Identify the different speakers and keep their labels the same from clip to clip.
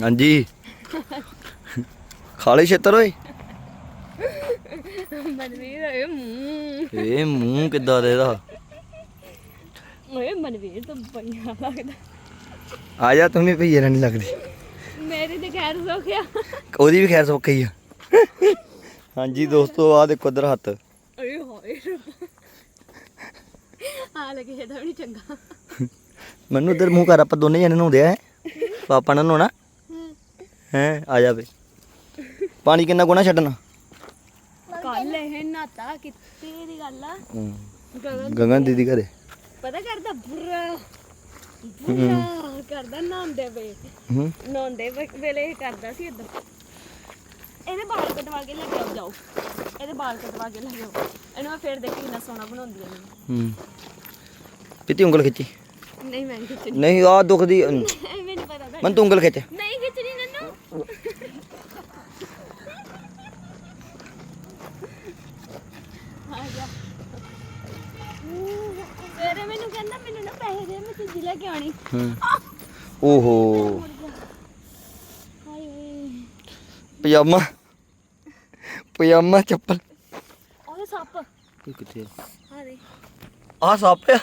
Speaker 1: ਹਾਂਜੀ। ਖਾਲੇ ਛੇਤਰ ਓਏ।
Speaker 2: ਮਨਵੀਰ ਓਏ ਮੂੰਹ।
Speaker 1: ਇਹ ਮੂੰਹ ਕਿੱਦਾਂ ਦੇ ਇਹਦਾ
Speaker 2: ਓਏ ਮਨਵੀਰ ਤਾਂ ਬਈਆ ਲੱਗਦਾ।
Speaker 1: ਆ ਜਾ ਤੂੰ ਵੀ ਭਈਏ ਨਾਲ ਨਹੀਂ ਲੱਗਦੀ।
Speaker 2: ਮੇਰੀ ਤੇ ਖੈਰ ਸੋਖਿਆ
Speaker 1: ਉਹਦੀ ਵੀ ਖੈਰ ਹੀ ਆ। ਹਾਂਜੀ ਦੋਸਤੋ ਆ ਦੇਖੋ ਇਧਰ ਹੱਥ।
Speaker 2: ਓਏ ਹੋਏ ਆ ਲੱਗੇ ਇਹਦਾ ਵੀ ਨੀ ਚੰਗਾ।
Speaker 1: ਮੈਨੂੰ ਇਧਰ ਮੂੰਹ ਕਰ ਆਪਾਂ ਦੋਨੇ ਜਣੇ ਨਹਾਉਂਦੇ ਆ ਪਾਪਾ ਨਾਲ ਨਹਾਉਣਾ। ਹੈ ਆ ਜਾ ਵੇ ਪਾਣੀ ਕਿੰਨਾ ਗੁਣਾ ਛੱਡਣਾ?
Speaker 2: ਕੱਲ ਇਹ ਨਾਤਾ ਕਿੱਤੇ ਦੀ ਗੱਲ ਆ?
Speaker 1: ਹੂੰ।
Speaker 2: ਗਗਨ
Speaker 1: ਗਗਨ ਦੀਦੀ ਘਰੇ।
Speaker 2: ਪਤਾ ਕਰਦਾ ਬੁਰਾ ਬੁਰਾ ਕਰਦਾ ਨਾਂਦੇ ਵੇ।
Speaker 1: ਹੂੰ।
Speaker 2: ਵੇ- ਵੇਲੇ ਇਹ ਕਰਦਾ ਸੀ ਇਦਾਂ ਇਹਦੇ ਵਾਲ ਕਟਵਾ ਕੇ ਲੈ ਕੇ ਆਓ ਜਾਓ। ਇਹਦੇ ਵਾਲ ਕਟਵਾ ਕੇ ਲੈ ਕੇ ਆਓ। ਇਹਨੂੰ ਮੈਂ ਫੇਰ ਦੇਖੀ ਕਿੰਨਾ ਸੋਹਣਾ ਬਣਾਉਂਦੀ ਆ ਇਹਨੂੰ।
Speaker 1: ਹੂੰ। ਪਿੱਤੀ ਉਂਗਲ ਖਿੱਚੀ?
Speaker 2: ਨਹੀਂ ਮੈਂ ਖਿੱਚਣੀ।
Speaker 1: ਨਹੀਂ ਆ ਦੁਖਦੀ
Speaker 2: ਐਵੇਂ ਨਹੀਂ ਪਤਾ
Speaker 1: ਮਨ ਤੂੰ ਉਂਗਲ ਖਿੱਚ।
Speaker 2: ਨਹੀਂ ਖਿੱਚਣੀ ਸਵੇਰੇ ਮੈਨੂੰ ਕਹਿੰਦਾ ਮੈਨੂੰ ਨਾ ਪੈਸੇ ਦੇ ਮੈਂ ਚੀਜ਼ੀ ਲੈ ਕੇ ਆਣੀ
Speaker 1: ਹੂੰ। ਓਹੋ।
Speaker 2: ਹਾਏ। ਓਏ
Speaker 1: ਪਜਾਮਾ। ਪਜਾਮਾ ਚੱਪਲ।
Speaker 2: ਸੱਪ।
Speaker 1: ਕਿੱਥੇ ਆ?
Speaker 2: ਆ ਦੇ
Speaker 1: ਆ ਸੱਪ ਆ।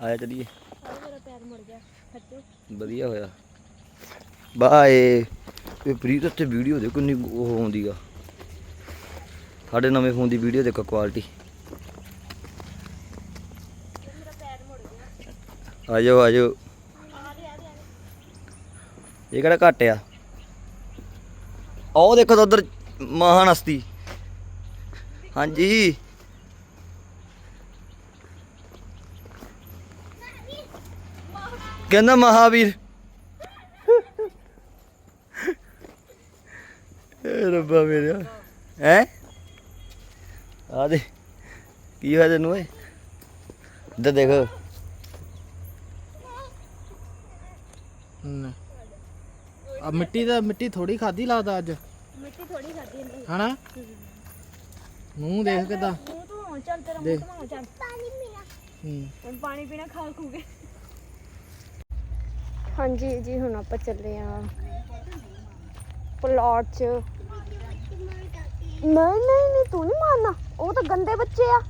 Speaker 1: ਆਇਆ ਚਲੀਏ।
Speaker 2: ਆ ਮੇਰਾ ਪੈਰ ਮੁੜ ਗਿਆ। ਹੱਟੇ
Speaker 1: ਵਧੀਆ ਹੋਇਆ। ਬਾਏ। ਇਹ ਪ੍ਰੀਤ ਤੇ ਵੀਡੀਓ ਦੇਖੋ ਕਿੰਨੀ ਉਹ ਆਉਂਦੀ ਆ। ਸਾਡੇ ਨਵੇਂ ਫੋਨ ਦੀ ਵੀਡੀਓ ਦੇਖੋ ਕੁਆਲਿਟੀ
Speaker 2: ਮੇਰਾ ਪੈਰ
Speaker 1: ਆ ਜਾਓ ਆ ਜਾਓ ਇਹ ਕਿਹੜਾ ਘੱਟ ਆ? ਆਹ ਦੇਖੋ ਤਾਂ ਉਧਰ ਮਹਾਨ ਹਸਤੀ। ਹਾਂਜੀ। ਕਹਿੰਦਾ ਮਹਾਵੀਰ ਰੱਬਾ ਮੇਰਿਆ ਹੈ? ਆ ਦੇ। ਕੀ ਹੋਇਆ ਤੈਨੂੰ ਓਏ? ਇੱਧਰ ਦੇਖ।
Speaker 3: ਆ ਮਿੱਟੀ ਦਾ ਮਿੱਟੀ ਥੋੜੀ ਖਾਦੀ ਲੱਗਦਾ ਅੱਜ?
Speaker 2: ਮਿੱਟੀ ਥੋੜੀ ਖਾਦੀ ਇਹਨੇ
Speaker 3: ਹਨਾ? ਮੂੰਹ ਦੇਖ ਕਿਦਾਂ।
Speaker 2: ਮੂੰਹ ਤੋਂ ਚੱਲ ਤੇਰਾ
Speaker 3: ਦੇ।
Speaker 2: ਮੂੰਹ ਤੋਂ ਚੱਲ। ਪਾਣੀ ਪੀਣਾ।
Speaker 3: ਹੂੰ।
Speaker 2: ਹੁਣ ਪਾਣੀ ਪੀਣਾ ਖਾ ਖੂਗੇ। ਹਾਂਜੀ ਜੀ ਹੁਣ ਆਪਾਂ ਚੱਲੇ ਆ। ਪਲਾਟ 'ਚ। ਨਹੀਂ ਨਹੀਂ ਨਹੀਂ ਤੂੰ ਨਹੀਂ ਮਾਰਨਾ ਉਹ ਤਾਂ ਗੰਦੇ ਬੱਚੇ ਆ।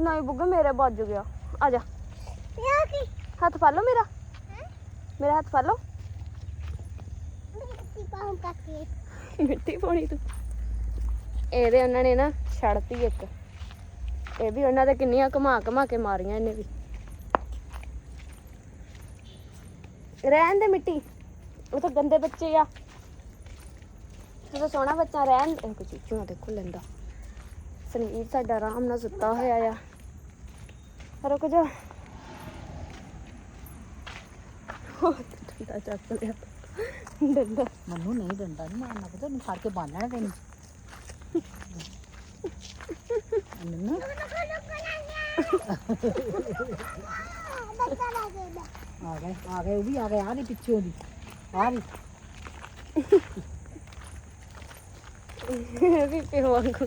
Speaker 2: ਨਹੀਂ ਬੁੱਗਾ ਮੇਰੇ ਵੱਜ ਗਿਆ। ਆ ਜਾ। ਹੱਥ ਫੜ ਲਓ ਮੇਰਾ। ਮੇਰਾ ਹੱਥ ਫੜ ਲਓ। ਮਿੱਟੀ ਪਾਉਣੀ ਤੂੰ। ਇਹਦੇ ਉਹਨਾਂ ਨੇ ਨਾ ਛੱਡਤੀ ਇੱਕ। ਇਹ ਵੀ ਉਹਨਾਂ ਦੇ ਕਿੰਨੀਆਂ ਘੁਮਾ ਘੁਮਾ ਕੇ ਮਾਰੀਆਂ ਇਹਨੇ ਵੀ। ਰਹਿਣ ਦੇ ਮਿੱਟੀ। ਉਹ ਤਾਂ ਗੰਦੇ ਬੱਚੇ ਆ। ਤੂੰ ਤਾਂ ਸੋਹਣਾ ਬੱਚਾ ਰਹਿਣ ਦੇ ਕੁਝ ਚੂਹਾ ਦੇਖੋ ਲੈਂਦਾ। ਸੰਗੀਤ ਸਾਡਾ ਆਰਾਮ ਨਾਲ ਸੁੱਤਾ ਹੋਇਆ ਆ। ਰੁਕ ਜਾ ਡੰਡਾ ਚੱਕ ਲਿਆ। ਡੰਡਾ।
Speaker 4: ਮੈਨੂੰ ਨਹੀਂ ਡੰਡਾ ਨਹੀਂ ਮਾਰਨਾ ਪਤਾ, ਉਹਨੂੰ ਫੜ ਕੇ ਬੰਨ ਲੈਣਾ ਤੈਨੂੰ ਮੈਨੂੰ ਆ ਗਏ ਆ ਗਏ, ਉਹ ਵੀ ਆ ਗਏ ਆ ਨਹੀਂ ਪਿੱਛੋਂ ਦੀ ਆ ਵੀ
Speaker 2: ਵੀ ਪਿਓ ਵਾਂਗੂ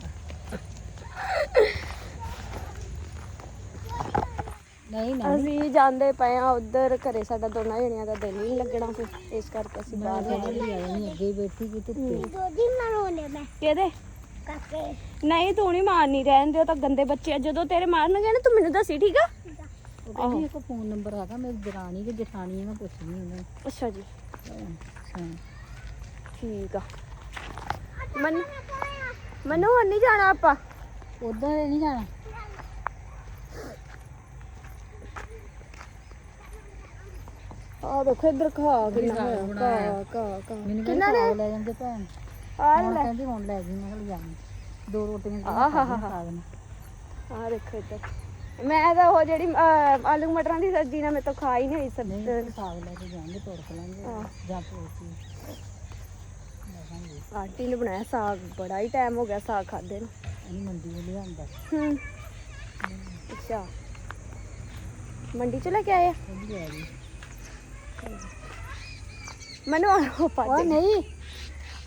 Speaker 4: ਨਹੀਂ ਨਹੀਂ।
Speaker 2: ਅਸੀਂ ਜਾਂਦੇ ਪਏ ਆ ਉਧਰ ਘਰੇ ਸਾਡਾ ਦੋਨਾਂ ਜਣਿਆਂ ਦਾ ਦਿਲ ਨਹੀਂ ਲੱਗਣਾ ਫਿਰ ਇਸ ਕਰਕੇ ਅਸੀਂ ਬਾਹਰ
Speaker 4: ਮੈਂ ਜਿਹੜੀ ਆਈ ਨਹੀਂ ਅੱਗੇ ਹੀ ਬੈਠੀ ਕਿ ਧੁੱਪੇ
Speaker 2: ਕਿਹਦੇ? ਨਹੀਂ ਤੂੰ ਨਹੀਂ ਮਾਰਨੀ ਰਹਿਣ ਦਿਓ ਤਾਂ ਗੰਦੇ ਬੱਚੇ ਆ। ਜਦੋਂ ਤੇਰੇ ਮਾਰਨਗੇ ਨਾ ਤੂੰ ਮੈਨੂੰ ਦੱਸੀ ਠੀਕ ਆ?
Speaker 4: ਉਹ ਕਹਿੰਦੀ ਇੱਕ ਫੋਨ ਨੰਬਰ ਹੈਗਾ ਮੇਰੀ ਦਰਾਣੀ ਕਿ ਜਠਾਣੀ ਹੈ ਮੈਂ ਪੁੱਛਣੀ ਉਹਨਾਂ
Speaker 2: ਅੱਛਾ ਜੀ।
Speaker 4: ਅੱਛਾ।
Speaker 2: ਠੀਕ ਆ। ਮਨ ਮਨੂ ਹੁਣ ਨਹੀਂ ਜਾਣਾ ਆਪਾਂ।
Speaker 4: ਉਧਰ ਨਹੀਂ ਜਾਣਾ।
Speaker 2: ਆ ਦੇਖੋ ਇੱਧਰ ਖਾ ਕਿੰਨਾ ਹੋਇਆ। ਕਾ ਕਾ ਕਾ
Speaker 4: ਮੈਨੂੰ ਸਾਗ ਲੈ ਜਾਂਦੇ ਭੈਣ।
Speaker 2: ਆ ਲੈ
Speaker 4: ਕਹਿੰਦੀ ਹੁਣ ਲੈ ਜੀ ਮੈਂ ਜਾਣੀ ਦੋ ਰੋਟੀਆਂ। ਸਾਗ ਨਾਲ
Speaker 2: ਆ ਦੇਖੋ ਇੱਧਰ। ਮੈਂ ਤਾਂ ਉਹ ਜਿਹੜੀ ਆਲੂ ਮਟਰਾਂ ਦੀ ਸਬਜ਼ੀ ਨਾਲ ਮੈਂ ਤਾਂ ਖਾ ਹੀ ਨਹੀਂ ਸਬਜ਼ੀ
Speaker 4: ਸਾਗ ਲੈ ਕੇ ਜਾਣਗੇ ਤੋੜ ਲਾਂਗੇ ਜਾਂ ਤੋੜ
Speaker 2: ਆਂਟੀ ਨੇ ਬਣਾਇਆ ਸਾਗ ਬੜਾ ਹੀ ਟਾਈਮ ਹੋ ਗਿਆ ਸਾਗ ਖਾਦੇ ਨੂੰ।
Speaker 4: ਅਸੀਂ ਮੰਡੀ ਨੂੰ ਲਿਆਂਦਾ।
Speaker 2: ਹੂੰ। ਅੱਛਾ। ਮੰਡੀ ਚ ਲੈ ਕੇ ਆਏ ਆ?
Speaker 4: ਜੀ
Speaker 2: ਮੈਨੂੰ ਉਹ
Speaker 4: ਨਹੀਂ।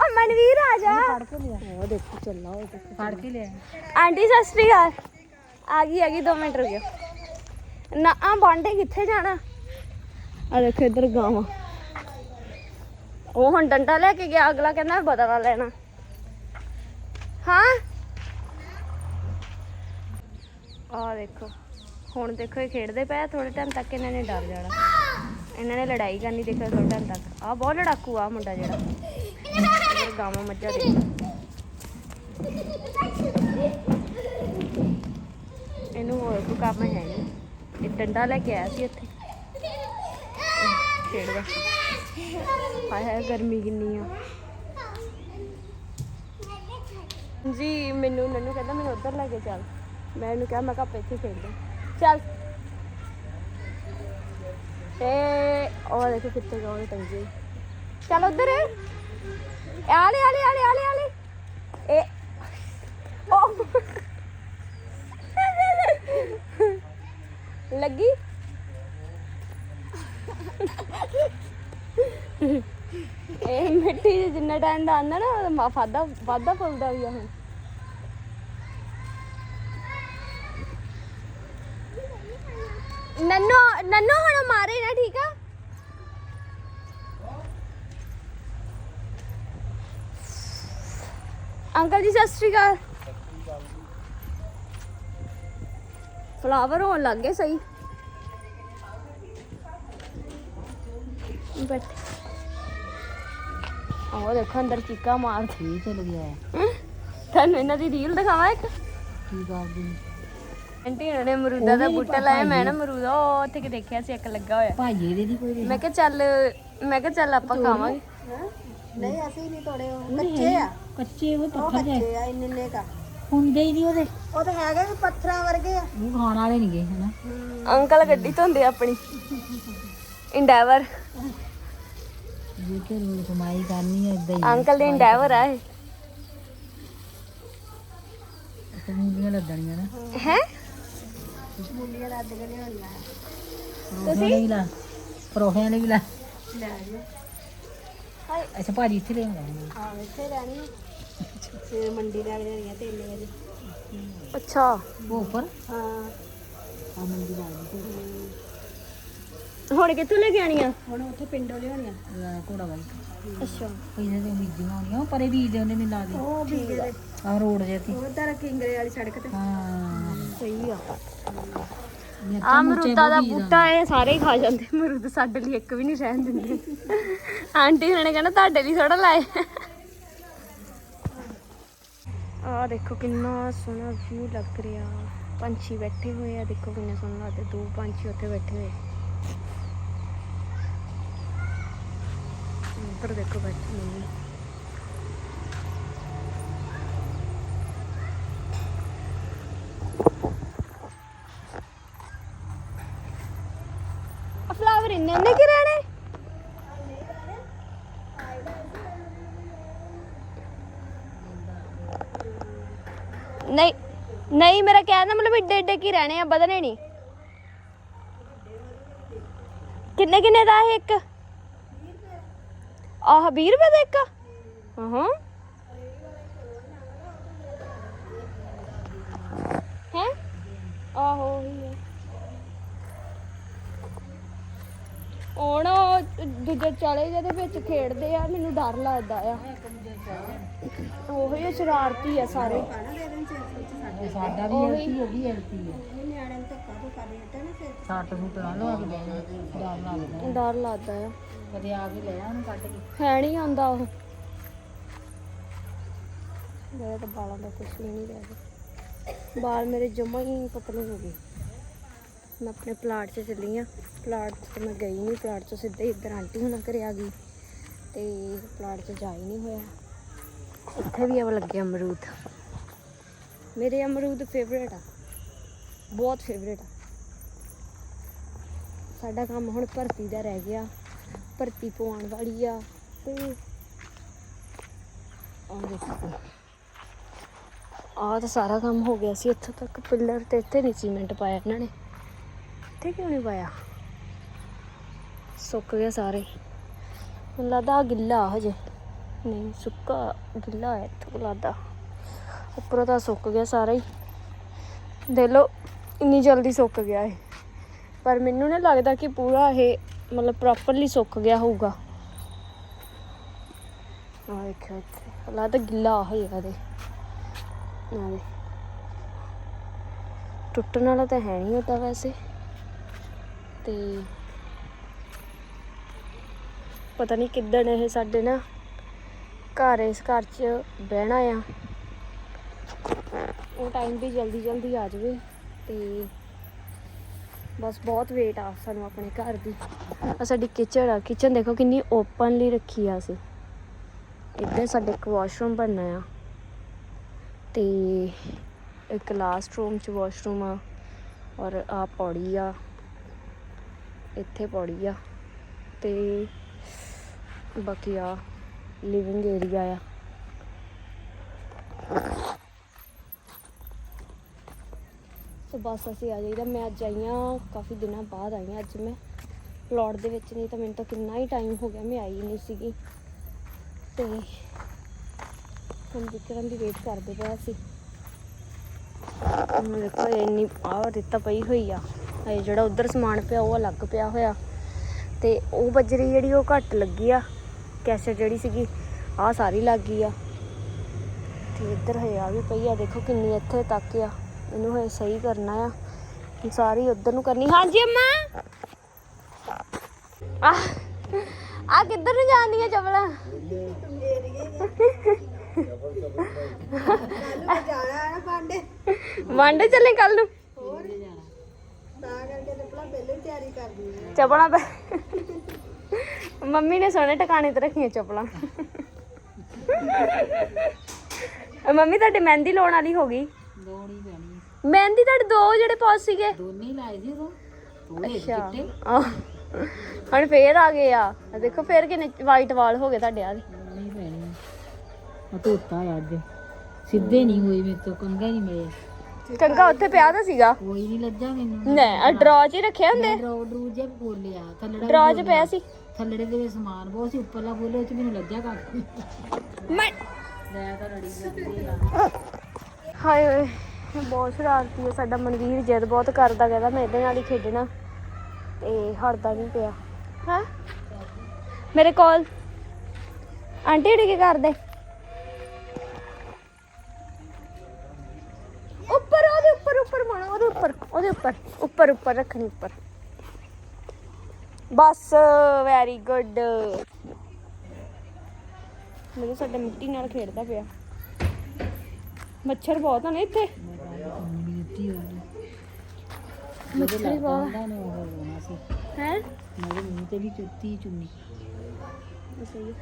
Speaker 2: ਆ ਮਨਵੀਰ ਆ ਜਾ।
Speaker 4: ਫੜ ਕੇ ਲਿਆ।
Speaker 2: ਉਹ ਦੇਖੋ ਚੱਲਾ ਉਹ ਦੇਖੋ।
Speaker 4: ਫੜ ਕੇ ਲਿਆ।
Speaker 2: ਆਂਟੀ ਸਤਿ ਸ਼੍ਰੀ ਅਕਾਲ। ਆ ਗਈ ਆ ਗਈ 2 ਮਿੰਟ ਰੁਕਿਓ। ਨਾ ਆ ਬਾਂਡੇ ਕਿੱਥੇ ਜਾਣਾ? ਆ ਦੇਖੋ ਇੱਧਰ ਗਾਵਾਂ। ਉਹ ਹੁਣ ਡੰਡਾ ਲੈ ਕੇ ਗਿਆ, ਅਗਲਾ ਕਹਿੰਦਾ ਬਦਲਾ ਲੈਣਾ। ਹਾਂ? ਆ ਦੇਖੋ, ਹੁਣ ਦੇਖੋ ਇਹ ਖੇਡਦੇ ਪਏ ਥੋੜੇ ਟਾਈਮ ਤੱਕ ਇਹਨਾਂ ਨੇ ਡਰ ਜਾਣਾ। ਇਹਨਾਂ ਨੇ ਲੜਾਈ ਕਰਨੀ ਦੇਖੋ ਥੋੜੇ ਟਾਈਮ ਤੱਕ। ਆ ਬਹੁਤ ਲੜਾਕੂ ਆ ਮੁੰਡਾ ਜਿਹੜਾ। ਗਾਵਾਂ ਮੱਝਾਂ ਦੇਖੋ ਇਹਨੂੰ ਹੋਰ ਕੋਈ ਕੰਮ ਹੈ ਨਹੀਂ। ਇਹ ਡੰਡਾ ਲੈ ਕੇ ਆਇਆ ਸੀ ਇੱਥੇ। ਖੇਡਦਾ। ਹਾਏ ਹਾਏ ਗਰਮੀ ਕਿੰਨੀ ਆ। ਜੀ, ਮੈਨੂੰ ਨੰਨੂ ਕਹਿੰਦਾ, ਮੈਨੂੰ ਉੱਧਰ ਲੈ ਕੇ ਚੱਲ। ਮੈਂ ਇਹਨੂੰ ਕਿਹਾ, ਮੈਂ ਕਿਹਾ, ਆਪਾਂ ਇੱਥੇ ਖੇਡਦੇ ਹਾਂ। ਚੱਲ। ਤੇ ਉਹ ਦੇਖੋ ਕਿੱਥੇ ਗਏ ਉਹਨੇ ਟੰਗੇ। ਚੱਲ ਉੱਧਰ। ਆਲੇ ਆਲੇ ਆਲੇ ਆਲੇ ਆਲੇ ਇਹ ਲੱਗੀ? ਇਹ ਮਿੱਟੀ 'ਚ ਜਿੰਨਾ ਟਾਈਮ ਦਾ ਆਂਦਾ ਨਾ ਮਾ- ਵਾਧਾ ਵਾਧਾ ਫੁੱਲਦਾ ਵੀ ਆ ਹੁਣ। ਨੰਨੋ ਨੰਨੋ ਹੁਣ ਮਾਰੇ ਨਾ, ਠੀਕ ਆ? ਅੰਕਲ ਜੀ, ਸਤਿ ਸ਼੍ਰੀ ਅਕਾਲ। ਫਲਾਵਰ ਹੋਣ ਲੱਗ ਗਏ, ਸਹੀ। ਬਟ ਆਹ ਦੇਖੋ ਅੰਦਰ ਚੀਕਾ ਮਾਰ
Speaker 4: ਕੀ ਚਲ ਗਿਆ ਹੈ?
Speaker 2: ਤੁਹਾਨੂੰ ਇਹਨਾਂ ਦੀ ਰੀਲ ਦਿਖਾਵਾਂ ਇੱਕ?
Speaker 4: ਕੀ ਕਰਦੀ
Speaker 2: ਆਂਟੀ ਉਹਨਾਂ ਨੇ ਅਮਰੂਦਾ ਦਾ ਬੂਟਾ ਲਾਇਆ ਮੈਂ ਨਾ ਅਮਰੂਦਾ ਉਹ ਉੱਥੇ ਕਿ ਦੇਖਿਆ ਸੀ ਇੱਕ ਲੱਗਾ ਹੋਇਆ।
Speaker 4: ਭਾਜੀ ਦੇ ਦੀ ਕੋਈ
Speaker 2: ਮੈਂ ਕਿਹਾ ਚੱਲ ਮੈਂ ਕਿਹਾ ਚੱਲ ਆਪਾਂ ਖਾਵਾਂਗੇ।
Speaker 4: ਨਹੀਂ ਅਸੀਂ ਨਹੀਂ ਤੋੜੇ ਉਹ ਕੱਚੇ ਆ। ਕੱਚੇ ਉਹ ਪੱਥਰ ਜੇ
Speaker 5: ਆ ਇੰਨੇ ਇੰਨੇ ਕਾ।
Speaker 4: ਹੁੰਦੇ ਹੀ ਨਹੀਂ ਉਹਦੇ।
Speaker 5: ਉਹ ਤਾਂ ਹੈਗੇ ਵੀ ਪੱਥਰਾਂ ਵਰਗੇ ਆ।
Speaker 4: ਉਹ ਖਾਣ ਵਾਲੇ ਨਹੀਂ ਗਏ ਹਨਾ?
Speaker 2: ਅੰਕਲ ਗੱਡੀ ਧੋਂਦੇ ਆਪਣੀ। ਇੰਡੈਵਰ
Speaker 4: ਕਮਾਈ ਕਰਨੀ ਹੈ ਇਦਾਂ ਹੀ
Speaker 2: ਅੰਕਲ ਦੀ ਇੰਡੈਵਰ ਆ ਇਹ
Speaker 4: ਮੂਲੀਆਂ ਲੱਦਣੀਆਂ ਨਾ
Speaker 2: ਹੈ
Speaker 4: ਪਰੋਠਿਆਂ ਨੇ ਵੀ ਲਾ ਪਰੋਠਿਆਂ ਨੇ ਵੀ ਲਾ ਅੱਛਾ ਭਾਜੀ ਇੱਥੇ ਲੈ ਆਉਂਦਾ
Speaker 5: ਆ ਇੱਥੇ ਰਹਿਣੀ ਫਿਰ ਮੰਡੀ ਲੱਗ ਜਾਣੀ ਆ ਤੇਲੇ ਵਜੇ
Speaker 2: ਅੱਛਾ
Speaker 4: ਉਹ ਉੱਪਰ
Speaker 5: ਹਾਂ
Speaker 4: ਆ ਮੰਦੀ ਲੱਗਦੀ
Speaker 2: ਹੁਣ ਕਿੱਥੋਂ ਲੈ ਕੇ ਆਣੀਆਂ
Speaker 5: ਹੁਣ ਉੱਥੇ ਪਿੰਡੋਂ ਲਿਆਉਣੀਆਂ
Speaker 4: ਤੇ ਘੋੜਾ ਵਾਲੀ
Speaker 2: ਅੱਛਾ।
Speaker 4: ਪੈਸੇ ਤੇ ਬੀਜੀਆਂ ਹੋਣੀਆਂ ਉਹ ਪਰੇ ਬੀਜਦੇ ਹੁੰਦੇ ਨੇ ਲਾ ਦੇ।
Speaker 5: ਉਹ ਬੀਜੇ ਦੇ।
Speaker 4: ਆ ਰੋਡ ਜੇ ਤੇ।
Speaker 5: ਉਧਰ ਕਿੰਗਰੇ ਵਾਲੀ ਸੜਕ ਤੇ।
Speaker 4: ਹਾਂ।
Speaker 2: ਸਹੀ ਆ। ਅਮਰੂਦਾ ਦਾ ਬੂਟਾ ਇਹ ਸਾਰੇ ਹੀ ਖਾ ਜਾਂਦੇ। ਅਮਰੂਦ ਸਾਡੇ ਲਈ ਇੱਕ ਵੀ ਨਹੀਂ ਰਹਿਣ ਦਿੰਦੇ। ਆਂਟੀ ਨੇ ਕਹਿਣਾ ਤੁਹਾਡੇ ਲਈ ਥੋੜਾ ਲਾਏ। ਆ ਦੇਖੋ ਕਿੰਨਾ ਸੋਹਣਾ ਵਿਊ ਲੱਗ ਰਿਹਾ। ਪੰਛੀ ਬੈਠੇ ਹੋਏ ਆ ਦੇਖੋ ਕਿੰਨੇ ਸੋਹਣੇ ਲੱਗਦੇ। ਦੋ ਪੰਛੀ ਉੱਥੇ ਬੈਠੇ ਹੋਏ। ਉੱਪਰ ਦੇਖੋ ਬੈਠੇ ਨੇ। ਫਲਾਵਰ ਇੰਨੇ ਇੰਨੇ ਕਿ ਰਹਿਣੇ? ਨਹੀਂ ਨਹੀਂ, ਮੇਰਾ ਕਹਿਣ ਦਾ ਮਤਲਬ ਏਡੇ ਏਡੇ ਕੀ ਰਹਿਣੇ ਆ, ਵਧਣੇ ਨਹੀਂ। ਕਿੰਨੇ ਕਿੰਨੇ ਦਾ ਇਹ ਇੱਕ? ਆਹ 20 ਰੁਪਏ ਦਾ ਇੱਕ? ਹਾਂ ਹੈ? ਆਹੋ ਉਹੀ ਹੈ ਉਹ ਨਾ ਉਹ ਦੂਜੇ ਚਾਲੇ ਜਿਹਦੇ ਵਿੱਚ ਖੇਡਦੇ ਆ ਮੈਨੂੰ ਡਰ ਲੱਗਦਾ ਆ। ਉਹੀ ਸ਼ਰਾਰਤੀ ਆ ਸਾਰੇ।
Speaker 4: ਸਾਡਾ ਵੀ ਐਲਟੀ ਉਹ ਵੀ ਐਲਟੀ ਹੈ
Speaker 5: ਨਿਆਣਿਆਂ ਨੂੰ ਧੱਕਾ ਤੋਂ ਕਰ ਦਿੱਤਾ ਨਾ ਫਿਰ।
Speaker 4: ਸੱਟ ਸੁੱਟ ਨਾ ਲਵਾ ਕੇ ਬਹਿਣਾ ਡਰ ਲੱਗਦਾ।
Speaker 2: ਡਰ ਲੱਗਦਾ ਆ।
Speaker 4: ਕਦੇ ਆ ਕੇ ਲੈ ਆ ਉਹਨੂੰ ਕੱਢ ਕੇ।
Speaker 2: ਹੈ ਨਹੀਂ ਆਉਂਦਾ ਉਹ। ਮੇਰੇ ਤਾਂ ਬਾਲਾਂ ਦਾ ਕੁਝ ਵੀ ਨਹੀਂ ਰਹਿ ਗਿਆ। ਬਾਲ ਮੇਰੇ ਜਮਾ ਹੀ ਪਤਲੇ ਹੋ ਗਏ। ਮੈਂ ਆਪਣੇ ਪਲਾਟ 'ਚ ਚੱਲੀ ਆ। ਪਲਾਟ 'ਚ ਤਾਂ ਮੈਂ ਗਈ ਨਹੀਂ ਪਲਾਟ 'ਚ ਸਿੱਧੇ ਇੱਧਰ ਆਂਟੀ ਹੁਣਾਂ ਘਰੇ ਆ ਗਈ ਤੇ ਪਲਾਟ 'ਚ ਜਾ ਹੀ ਨਹੀਂ ਹੋਇਆ। ਇੱਥੇ ਵੀ ਆ ਲੱਗੇ ਅਮਰੂਦ। ਮੇਰੇ ਅਮਰੂਦ ਫੇਵਰੇਟ ਆ। ਬਹੁਤ ਫੇਵਰੇਟ ਆ। ਸਾਡਾ ਕੰਮ ਹੁਣ ਭਰਤੀ ਦਾ ਰਹਿ ਗਿਆ। ਭਰਤੀ ਪਵਾਉਣ ਵਾਲੀ ਆ ਤੇ ਆ ਦੇਖੋ। ਆ ਤਾਂ ਸਾਰਾ ਕੰਮ ਹੋ ਗਿਆ ਸੀ ਇੱਥੋਂ ਤੱਕ, ਪਿੱਲਰ ਤੇ ਇੱਥੇ ਨਹੀਂ ਸੀਮੈਂਟ ਪਾਇਆ ਇਹਨਾਂ ਨੇ। ਇੱਥੇ ਕਿਉਂ ਨਹੀਂ ਪਾਇਆ? ਸੁੱਕ ਗਿਆ ਸਾਰੇ। ਮੈਨੂੰ ਲੱਗਦਾ ਆਹ ਗਿੱਲਾ ਆ ਹਜੇ। ਨਹੀਂ, ਸੁੱਕਾ ਗਿੱਲਾ ਹੈ ਇੱਥੋਂ ਲੱਗਦਾ। ਉੱਪਰੋਂ ਤਾਂ ਸੁੱਕ ਗਿਆ ਸਾਰਾ ਹੀ। ਦੇ ਲਓ, ਇੰਨੀ ਜਲਦੀ ਸੁੱਕ ਗਿਆ ਇਹ। ਪਰ ਮੈਨੂੰ ਨਹੀਂ ਲੱਗਦਾ ਕਿ ਪੂਰਾ ਇਹ ਮਤਲਬ ਪ੍ਰੋਪਰਲੀ ਸੁੱਕ ਗਿਆ ਹੋਊਗਾ। ਆ ਦੇਖਿਓ ਇੱਥੇ। ਹਾਲਾ ਤਾਂ ਗਿੱਲਾ ਹੋਏਗਾ ਦੇ ਆ ਦੇ। ਟੁੱਟਣ ਵਾਲਾ ਤਾਂ ਹੈ ਨਹੀਂ ਹੁੰਦਾ ਵੈਸੇ। ਤੇ ਪਤਾ ਨਹੀਂ ਕਿੱਦਣ ਇਹ ਸਾਡੇ ਨਾ ਘਰ ਇਸ ਘਰ 'ਚ ਬਹਿਣਾ ਆ। ਉਹ ਟਾਈਮ ਵੀ ਜਲਦੀ ਜਲਦੀ ਆ ਜਾਵੇ ਤੇ ਬਸ ਬਹੁਤ ਵੇਟ ਆ ਸਾਨੂੰ ਆਪਣੇ ਘਰ ਦੀ। ਆ ਸਾਡੀ ਕਿਚਨ ਆ। ਕਿਚਨ ਦੇਖੋ ਕਿੰਨੀ ਓਪਨਲੀ ਰੱਖੀ ਆ ਅਸੀਂ। ਇੱਧਰ ਸਾਡੇ ਇੱਕ ਵਾਸ਼ਰੂਮ ਬਣਨਾ ਆ। ਤੇ ਇੱਕ ਲਾਸਟ ਰੂਮ ਚ ਵਾਸ਼ਰੂਮ ਆ। ਔਰ ਆ ਪੌੜੀ ਆ। ਇੱਥੇ ਪੌੜੀ ਆ। ਤੇ ਬਾਕੀ ਆ ਲਿਵਿੰਗ ਏਰੀਆ ਆ। ਸੋ ਬਸ ਅਸੀਂ ਆ ਜਾਈਦਾ। ਮੈਂ ਅੱਜ ਆਈ ਹਾਂ ਕਾਫੀ ਦਿਨਾਂ ਬਾਅਦ ਆਈ ਹਾਂ ਅੱਜ ਮੈਂ। ਪਲਾਟ ਦੇ ਵਿੱਚ ਨਹੀਂ ਤਾਂ ਮੈਨੂੰ ਤਾਂ ਕਿੰਨਾ ਹੀ ਟਾਈਮ ਹੋ ਗਿਆ, ਮੈਂ ਆਈ ਨਹੀਂ ਸੀਗੀ। ਤੇ ਹੁਣ ਵਿਕਰਮ ਦੀ ਵੇਟ ਕਰਦੇ ਪਏ ਸੀ ਹੁਣ ਦੇਖੋ, ਇਹ ਇੰਨੀ ਆਹ ਰੇਤਾ ਪਈ ਹੋਈ ਆ। ਇਹ ਜਿਹੜਾ ਉਧਰ ਸਮਾਨ ਪਿਆ, ਉਹ ਅਲੱਗ ਪਿਆ ਹੋਇਆ। ਤੇ ਉਹ ਬਜਰੀ ਜਿਹੜੀ ਉਹ ਘੱਟ ਲੱਗੀ ਆ ਕੈਸ਼ਟ ਜਿਹੜੀ ਸੀਗੀ, ਆਹ ਸਾਰੀ ਲੱਗ ਗਈ ਆ। ਤੇ ਇੱਧਰ ਹਜੇ ਆ ਵੀ ਪਈ ਆ, ਦੇਖੋ ਕਿੰਨੀ ਇੱਥੇ ਤੱਕ ਆ। ਇਹਨੂੰ ਹਜੇ ਸਹੀ ਕਰਨਾ ਆ। ਸਾਰੀ ਉਧਰ ਨੂੰ ਕਰਨੀ। ਹਾਂਜੀ, ਅੰਮਾ। ਆ ਆ ਕਿੱਧਰ ਨੂੰ ਜਾਂਦੀਆਂ ਚਪਲਾਂ ਵਾਂਡੇ ਚੱਲੇ ਕੱਲ ਨੂੰ। ਚਪਲਾਂ ਪੈ ਮੰਮੀ ਨੇ ਸੋਹਣੇ ਟਿਕਾਣੇ ਤੇ ਰੱਖੀਆਂ ਚਪਲਾਂ ਅਹ ਮੰਮੀ, ਤੁਹਾਡੇ ਮਹਿੰਦੀ ਲਾਉਣ ਵਾਲੀ ਹੋ ਗਈ।
Speaker 4: ਲੋਣੀ ਪੈਣੀ
Speaker 2: ਮਹਿੰਦੀ ਤੁਹਾਡੇ ਦੋ ਜਿਹੜੇ ਪਾਸ ਸੀਗੇ।
Speaker 4: ਦੋਨੇ ਹੀ ਲਾਏ ਸੀ ਉਦੋਂ ਥੋੜੇ
Speaker 2: ਅੱਛਾ।
Speaker 4: ਚਿੱਟੇ।
Speaker 2: ਆਹ। ਹੁਣ ਫੇਰ ਆ ਗਏ ਆ। ਆਹ ਦੇਖੋ ਫੇਰ ਕਿੰਨੇ ਵਾਈਟ ਵਾਲ ਹੋ ਗਏ ਤੁਹਾਡੇ ਆ
Speaker 4: ਲੋਣੀ ਪੈਣੀ ਆ ਧੋਤਾ ਆ ਅੱਜ। ਸਿੱਧੇ ਨਹੀਂ ਹੋਏ ਮੇਰੇ ਤੋਂ ਕੰਗਾ ਨਹੀਂ ਮਿਲੇ
Speaker 2: ਕੰਗਾ ਉੱਥੇ ਪਿਆ ਤਾਂ ਸੀਗਾ।
Speaker 4: ਕੋਈ ਨਹੀਂ ਲੱਜਾ ਮੈਨੂੰ।
Speaker 2: ਨਾ ਆ ਡਰਾ 'ਚ ਹੀ ਰੱਖੇ ਹੁੰਦੇ।
Speaker 4: ਡਰਾਉ ਡਰੂ ਜੇ ਬੋਲਿਆ। ਥੱਲੜਾ
Speaker 2: ਡਰਾ 'ਚ ਪਿਆ ਸੀ।
Speaker 4: ਥੱਲੜੇ ਦੇ ਵਿੱਚ ਸਮਾਨ ਬਹੁਤ ਸੀ ਉੱਪਰਲਾ ਬੋਲੇ ਉਹ ਚ ਮੈਨੂੰ ਲੱਜਾ ਕੱਖ
Speaker 2: ਮੈਂ
Speaker 4: ਮੈਂ ਤਾਂ ਲੜੀ ਜਾਂਦੀ ਆ।
Speaker 2: ਹਾਏ ਓਏ। ਬਹੁਤ ਸ਼ਰਾਰਤੀ ਹੈ ਸਾਡਾ ਮਨਵੀਰ ਜਿੱਦ ਬਹੁਤ ਕਰਦਾ ਕਹਿੰਦਾ ਮੈਂ ਇਹਦੇ ਨਾਲ ਹੀ ਖੇਡਣਾ। ਤੇ ਹਟਦਾ ਨਹੀਂ ਪਿਆ। ਹਾਂ? ਮੇਰੇ ਕੋਲ। ਆਂਟੀ ਹੁਣੀ ਕੀ ਕਰਦੇ? ਉੱਪਰ ਉਹਦੇ ਉੱਪਰ ਉੱਪਰ ਮਾਣਾ ਉਹਦੇ ਉੱਪਰ ਉਹਦੇ ਉੱਪਰ ਉੱਪਰ ਉੱਪਰ ਰੱਖਣੀ ਉੱਪਰ। ਬਸ ਵੈਰੀ ਗੁੱਡ ਮੈਨੂੰ ਸਾਡਾ ਮਿੱਟੀ ਨਾਲ ਖੇਡਦਾ ਪਿਆ। ਮੱਛਰ ਬਹੁਤ ਆ ਨਾ ਇੱਥੇ।
Speaker 4: ਮਿੱਟੀ ਹੋ ਗਈ
Speaker 2: ਮੱਛਰ ਹੀ ਬਹੁਤ
Speaker 4: ਉਹਨਾਂ ਨੇ ਉਹ ਹੋਣਾ ਸੀ
Speaker 2: ਹੈ?
Speaker 4: ਮੇਰੇ ਮੂੰਹ ਤੇ ਵੀ ਚੁੱਤੀ ਚੁੰਨੀ
Speaker 2: ਸਹੀ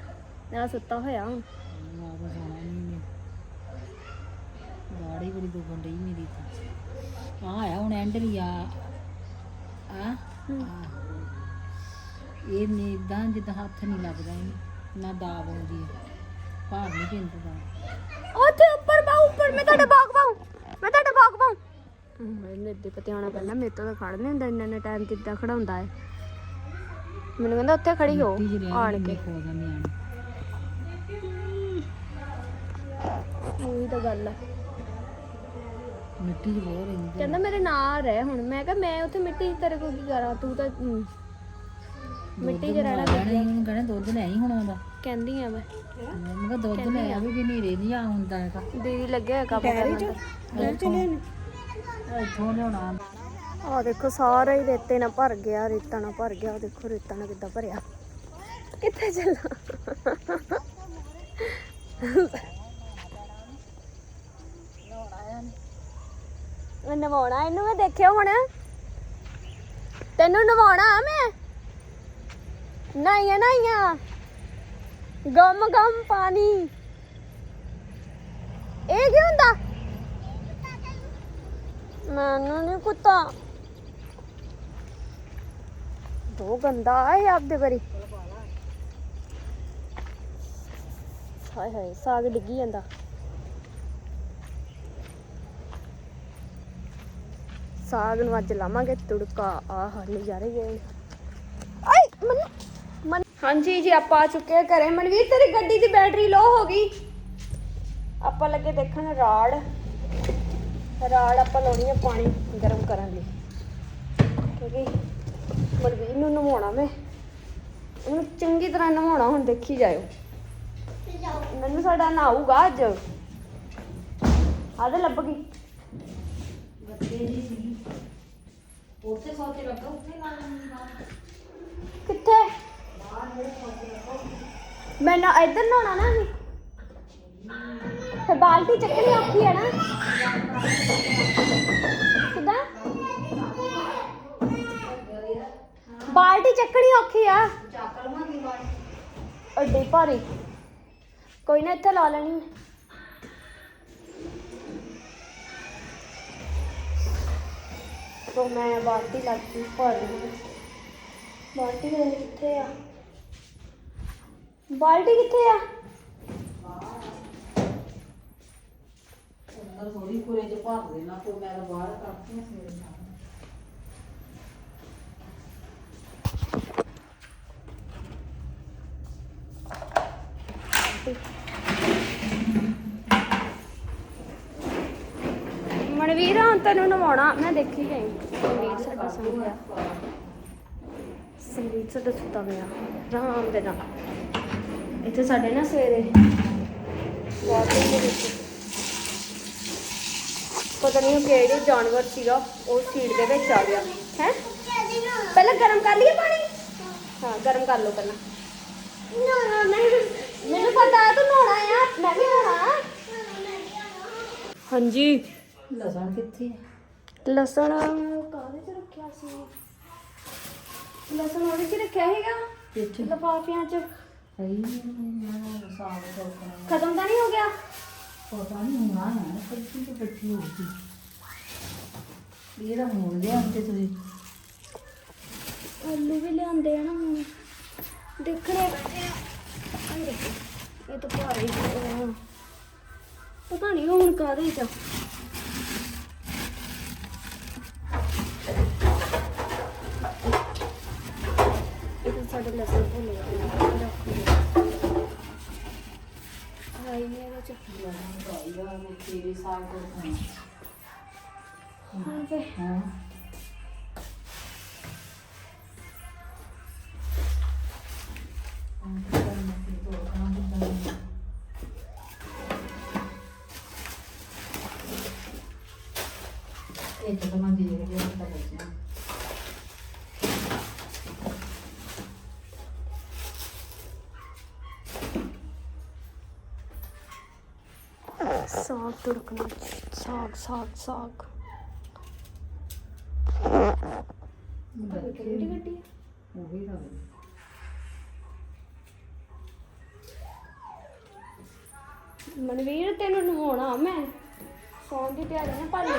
Speaker 2: ਨਾ ਸੁੱਤਾ ਹੋਇਆ ਹੁਣ
Speaker 4: ਨਾ ਤਾਂ ਸੋਣਾ ਨਹੀਂ ਦਾੜੀ ਬੜੀ ਦੁਖਣ ਡਈ ਮੇਰੀ ਤਾਂ। ਆ ਆਇਆ ਹੁਣ ਐਂਡ ਵੀ ਆ। ਆ ਇਹ ਨੇ ਇਦਾਂ ਜਿੱਦਾਂ ਹੱਥ ਨਹੀਂ ਲੱਗਦਾ ਇਹਨੂੰ ਨਾ ਦਾਬ ਆਉਂਦੀ ਹੈ ਭਾਰ ਨਹੀਂ ਪੈਂਦਾ। ਦਾ
Speaker 2: ਉੱਥੇ ਉੱਪਰ ਬਾਉ ਉੱਪਰ ਮੈਂ ਤੁਹਾਡੇ ਬਾਗ ਬਾਉ ਮੈਨੂੰ ਇੱਦੇ ਪਤਿਆਣਾ ਪਹਿਲਾਂ ਮੇਰੇ ਤੋਂ ਤਾਂ ਖੜ ਨਹੀਂ ਹੁੰਦਾ ਇੰਨਾ ਇੰਨਾ ਟਾਈਮ ਕਿੱਦਾਂ ਖੜਾਉਂਦਾ ਹੈ। ਮੈਨੂੰ ਕਹਿੰਦਾ ਉੱਥੇ ਖੜੀ ਹੋ
Speaker 4: ਮਿੱਟੀ ਜਿਹੀ
Speaker 2: ਆਣ
Speaker 4: ਰਹਿ
Speaker 2: ਕੇ।
Speaker 4: ਖੋ ਜਾਂਦੇ ਆਣ
Speaker 2: ਉਹੀ ਤਾਂ ਗੱਲ ਹੈ
Speaker 4: ਮਿੱਟੀ 'ਚ ਬਹੁਤ ਰਹਿੰਦੀ
Speaker 2: ਕਹਿੰਦਾ ਮੇਰੇ ਨਾਲ ਰਹਿ ਹੁਣ ਮੈਂ ਕਿਹਾ ਮੈਂ ਉੱਥੇ ਮਿੱਟੀ 'ਚ ਤੇਰੇ ਕੋਲ ਕੀ ਕਰਾਂ ਤੂੰ ਤਾਂ ਹਮ, ਮਿੱਟੀ 'ਚ ਰਹਿਣਾ
Speaker 4: ਕਹਿਣਾ ਇਹਨੂੰ ਕਹਿਣਾ ਦੁੱਧ ਲੈ ਆਈ ਹੁਣ ਆਉਂਦਾ
Speaker 2: ਕਹਿੰਦੀ ਆ ਮੈਂ।
Speaker 4: ਮੈਂ ਕਿਹਾ ਦੁੱਧ ਲੈ ਆਵੇ ਵੀ ਨੇਰੇ ਨਹੀਂ ਆ ਹੁੰਦਾ ਹੈਗਾ।
Speaker 2: ਦੀਦੀ ਲੱਗੇ ਹੋਏ ਕੰਮ ਕਰਨ ਤੇ
Speaker 4: ਇੱਥੋਂ ਲਿਆਉਣਾ।
Speaker 2: ਆ ਦੇਖੋ, ਸਾਰਾ ਹੀ ਰੇਤੇ ਨਾਲ ਭਰ ਗਿਆ, ਰੇਤਾ ਨਾਲ ਭਰ ਗਿਆ। ਦੇਖੋ, ਰੇਤਾ ਨਾਲ ਕਿੱਦਾਂ ਭਰਿਆ। ਕਿੱਥੇ ਚੱਲਾਂ? ਨਵਾਉਣਾ, ਇਹਨੂੰ ਮੈਂ ਦੇਖਿਆ ਹੁਣ। ਤੈਨੂੰ ਨਵਾਉਣਾ ਮੈਂ? ਨਹੀਂ ਨਹੀਂ ਗਮ ਗਮ ਪਾਣੀ। ਇਹ ਕੀ ਹੁੰਦਾ? ਮੈਨੂੰ ਨਹੀਂ ਕੁੱਤਾ। ਦੋ ਗੰਦਾ ਹੈ ਆਪਦੇ ਵਾਰੀ। ਹਾਏ ਹਾਏ, ਸਾਗ ਡਿੱਗੀ ਜਾਂਦਾ। ਸਾਗ ਨੂੰ ਅੱਜ ਲਾਵਾਂਗੇ ਤੁੜਕਾ। ਆਹ ਨਜ਼ਾਰੇ ਗਏ ਆਈ ਮਨ ਮਨ ਹਾਂਜੀ ਜੀ, ਆਪਾਂ ਆ ਚੁੱਕੇ ਹਾਂ ਘਰੇ। ਮਨਵੀਰ, ਤੇਰੀ ਗੱਡੀ ਦੀ ਬੈਟਰੀ ਲੋ ਹੋ ਗਈ। ਆਪਾਂ ਲੱਗੇ ਦੇਖਣ ਰਾੜ। ਰਾੜ ਆਪਾਂ ਲਾਉਣੀ ਆ ਪਾਣੀ ਗਰਮ ਕਰਨ ਲਈ। ਕਿਉਂਕਿ ਮਨਵੀਰ ਨੂੰ ਨਵਾਉਣਾ ਮੈਂ। ਚੰਗੀ ਤਰ੍ਹਾਂ ਨਹਾਉਣਾ ਹੁਣ ਦੇਖੀ ਜਾਇਓ। ਮੈਨੂੰ ਸਾਡਾ ਨਹਾਊਗਾ ਅੱਜ। ਆਦੇ ਲੱਭ ਗਈ।
Speaker 4: ਉੱਥੇ ਸੌਤੇ ਲੱਗਾ ਉੱਥੇ ਲਾ ਲੈਂਦੀ
Speaker 2: ਕਿੱਥੇ? ਮੈਂ ਨਾ ਇੱਧਰ ਨਹਾਉਣਾ ਨਾ ਅਸੀਂ। ਤੇ ਬਾਲਟੀ ਚੱਕਣੀ ਔਖੀ ਹੈ ਨਾ ਕਿੱਦਾਂ ਬਾਲਟੀ ਚੱਕਣੀ ਔਖੀ ਆ
Speaker 4: ਚੱਕ ਲਵਾਂਗੀ ਬਾਹਰ
Speaker 2: ਅੱਡੇ ਭਾਰੀ ਕੋਈ ਨਾ ਇੱਥੇ ਲਾ ਲੈਣੀ ਹੈ। तो मैं बाल्टी लाती भर बाल्टी मेरे कितने आ बाल्टी कितने
Speaker 4: ਅੰਦਰ ਥੋੜੀ ਪੂਰੇ ਚ ਭਰ ਦੇਣਾ ਕੋ ਮੈਂ ਤਾਂ ਬਾਹਰ ਕੱਢਦੀ ਹਾਂ ਸਵੇਰੇ ਸ਼ਾਮ
Speaker 2: ਮਨਵੀਰ, ਹੁਣ ਤੈਨੂੰ ਨਵਾਉਣਾ, ਮੈਂ ਦੇਖੀ ਗਈ ਸੰਗੀਤ ਸਾਡਾ ਸੌਂ ਗਿਆ ਸੰਗੀਤ ਸਾਡਾ ਸੁੱਤਾ ਪਿਆ। ਆਰਾਮ ਦੇ ਨਾਲ। ਇੱਥੇ ਸਾਡੇ ਨਾ ਸਵੇਰੇ ਵਾਟਰ ਦੇ ਵਿੱਚ ਪਤਾ ਨਹੀਂ ਉਹ ਕਿਹੜੇ ਜਾਨਵਰ ਸੀਗਾ ਉਹ ਸੀਟ ਦੇ ਵਿੱਚ ਆ ਗਿਆ। ਹੈ? ਪਹਿਲਾਂ ਗਰਮ ਕਰ ਲਈਏ ਪਾਣੀ? ਹਾਂ ਗਰਮ ਕਰ ਲਓ ਪਹਿਲਾਂ। ਨਾ ਨਾ ਮੈਨੂੰ ਪਤਾ ਹੈ ਤੂੰ ਨਹਾਉਣਾ ਆ ਮੈਂ ਵੀ ਨਹਾਉਣਾ ਹਾਂਜੀ।
Speaker 4: ਲਸਣ ਕਿੱਥੇ ਹੈ
Speaker 2: ਲਸਣ ਕਾਹਦੇ ਚ ਰੱਖਿਆ ਸੀ? ਲਸਣ ਉਹਦੇ ਚ ਰੱਖਿਆ ਹੈਗਾ ਲਫਾਫਿਆਂ ਚ। ਖਤਮ ਤਾਂ ਨਹੀਂ ਹੋ ਗਿਆ?
Speaker 4: ਪਤਾ ਨਹੀਂ ਹੋਣਾ ਹੈ ਕੱਚੀ ਤੇ ਬੱਚੀ ਹੋਊਗੀ। ਇਹ ਤਾਂ ਹੁਣ ਲਿਆਂਦੇ ਤੁਸੀਂ।
Speaker 2: ਆਲੂ ਵੀ ਲਿਆਂਦੇ ਆ ਨਾ ਹੁਣ। ਦੇਖਣੇ ਪੈਣੇ ਆ ਆਹ ਦੇਖੋ, ਇਹ ਤਾਂ ਭਾਰੀ ਅਹ, ਪਤਾ ਨਹੀਂ ਹੁਣ ਕਾਹਦੇ ਚ। ਆ। ਇਹ ਤਾਂ ਸਾਡੇ ਲਸਣ ਭੁੱਲ ਗਏ ਰੱਖ ਦਿਓ। ਆਈ ਨਹੀਂ ਇਹਦੇ ਚ
Speaker 4: ਭਾਈਆ ਨੇ ਤੇਰੇ ਸਾਗ ਤੋਂ ਖਾਣਾ
Speaker 2: ਹਾਂ ਫੇ
Speaker 4: ਹਾਂ ਇਹ ਤਾਂ ਮੈਂ ਦੇ ਰਿਹਾ ਤਾਂ ਬੱਚਿਆਂ ਨੂੰ।
Speaker 2: ਸਾਗ ਤੁੜਕਣਾ ਸਾਗ ਸਾਗ ਸਾਗ ਕਿਹੜੀ ਗੱਡੀ
Speaker 4: ਉਹ ਵੀ ਰਵੇ
Speaker 2: ਮਨਵੀਰ ਤੈਨੂੰ ਨਵਾਉਣਾ ਮੈਂ। ਸੌਣ ਦੀ ਤਿਆਰੀ ਨਾ ਪਾਲੀ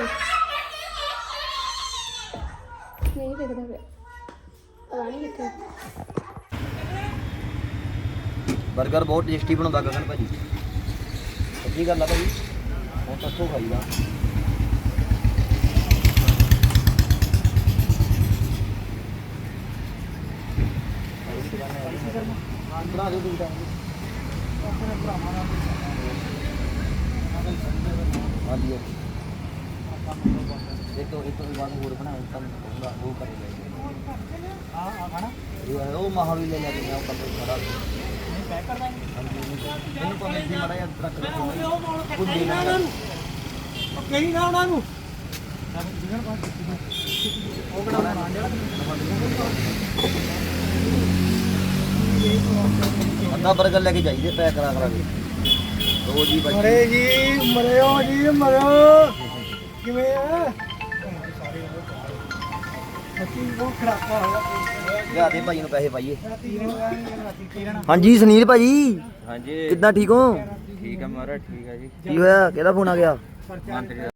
Speaker 2: ਨਹੀਂ ਦਿਖਦਾ ਪਿਆ। ਪਤਾ ਨਹੀਂ ਕਿੱਥੇ।
Speaker 1: 버ਗਰ ਬਹੁਤ ਟੇਸਟੀ ਬਣਾਉਂਦਾ ਗਗਨ ਭਾਜੀ। ਸੱਚੀ ਗੱਲ ਆ ਭਾਜੀ। ਹੁਣ ਤੱਕੋ ਖਾਈਦਾ ਬਣਾ ਦਿਓ ਤੁਸੀਂ ਤਾਂ ਹਾਂਜੀ ਇਹ ਤੋਂ ਇਹ ਤੋਂ ਬਾਅਦ ਹੋਰ ਬਣਾਓ ਤਾਂ ਕਹੂੰਗਾ ਉਹ ਕਰ ਲੈ
Speaker 3: ਆ ਆ ਖਾਣਾ
Speaker 1: ਉਹ ਮਹਾ ਵੀ ਲੈ ਲੈ ਉਹ ਕੱਪੜੇ ਖੜਾ
Speaker 3: ਨਹੀਂ ਪੈਕ ਕਰ ਦਾਂਗੇ
Speaker 1: ਇਹਨੂੰ ਭਾਵੇਂ ਇੱਥੇ ਮੜਾ ਜਾਂ ਰੱਖ ਲਓ
Speaker 3: ਉਹ ਕਹੀ ਨਾ ਉਹਨਾਂ ਨੂੰ। ਉਹ ਕਹੀ ਨਾ ਉਹਨਾਂ ਨੂੰ। ਉਹ ਕਿਹੜਾ ਬਣਾ ਲਿਆ?
Speaker 1: ਅੱਧਾ 버ਗਰ ਲੈ ਕੇ ਜਾਈਦੇ ਪੈਕ ਕਰਾ ਕਰਾ ਕੇ। ਦੋ ਜੀ ਭਾਜੀ
Speaker 3: ਮਰੇ ਜੀ ਮਰਿਓ ਜੀ ਮਰਿਓ। ਕਿਵੇਂ ਆ?
Speaker 1: ਲਿਆ ਦੇ ਭਾਈ ਨੂੰ ਪੈਸੇ ਪਾਈਏ।
Speaker 3: ਤੀਰਨ ਰਾਤੀ ਤੀਰਨ
Speaker 1: ਹਾਂਜੀ ਸੁਨੀਲ ਭਾਜੀ।
Speaker 6: ਹਾਂਜੀ।
Speaker 1: ਕਿੱਦਾਂ ਠੀਕ ਹੋ?
Speaker 6: ਠੀਕ ਹੈ ਮਹਾਰਾਜ ਠੀਕ ਹੈ ਜੀ।
Speaker 1: ਕੀ ਹੋਇਆ? ਕਿਹਦਾ ਫੋਨ ਆ ਗਿਆ?